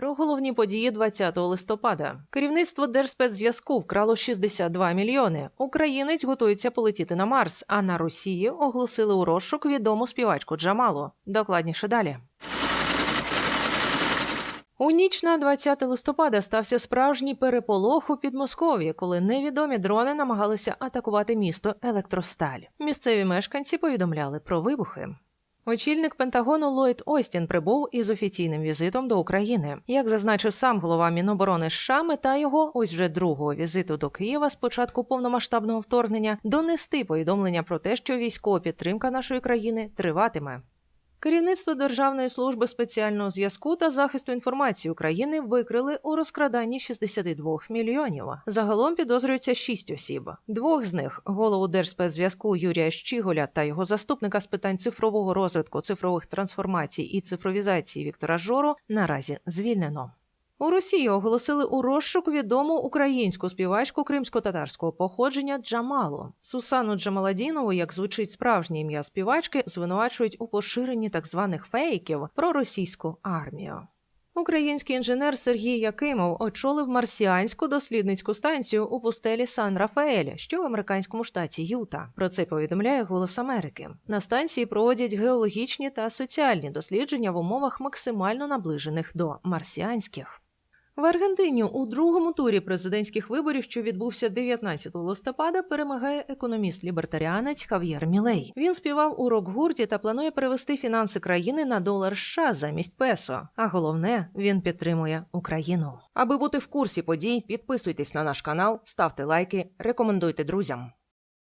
Про головні події 20 листопада. Керівництво Держспецзв'язку вкрало 62 мільйони. Українець готується полетіти на Марс, а на Росії оголосили у розшук відому співачку Джамалу. Докладніше далі. У ніч на 20 листопада стався справжній переполох у Підмосков'ї, коли невідомі дрони намагалися атакувати місто Електросталь. Місцеві мешканці повідомляли про вибухи. Очільник Пентагону Ллойд Остін прибув із офіційним візитом до України. Як зазначив сам голова Міноборони США, мета його ось вже другого візиту до Києва з початку повномасштабного вторгнення донести повідомлення про те, що військова підтримка нашої країни триватиме. Керівництво Державної служби спеціального зв'язку та захисту інформації України викрили у розкраданні 62 мільйонів. Загалом підозрюється 6 осіб. Двох з них голову Держспецзв'язку Юрія Щіголя та його заступника з питань цифрового розвитку, цифрових трансформацій і цифровізації Віктора Жору наразі звільнено. У Росії оголосили у розшук відому українську співачку кримсько-татарського походження Джамалу. Сусану Джамаладінову, як звучить справжнє ім'я співачки, звинувачують у поширенні так званих фейків про російську армію. Український інженер Сергій Якимов очолив марсіанську дослідницьку станцію у пустелі Сан Рафаель, що в американському штаті Юта. Про це повідомляє Голос Америки. На станції проводять геологічні та соціальні дослідження в умовах максимально наближених до марсіанських. В Аргентині у другому турі президентських виборів, що відбувся 19 листопада, перемагає економіст-лібертаріанець Хав'єр Мілей. Він співав у рок-гурті та планує перевести фінанси країни на долар США замість песо. А головне, він підтримує Україну. Аби бути в курсі подій, підписуйтесь на наш канал, ставте лайки, рекомендуйте друзям.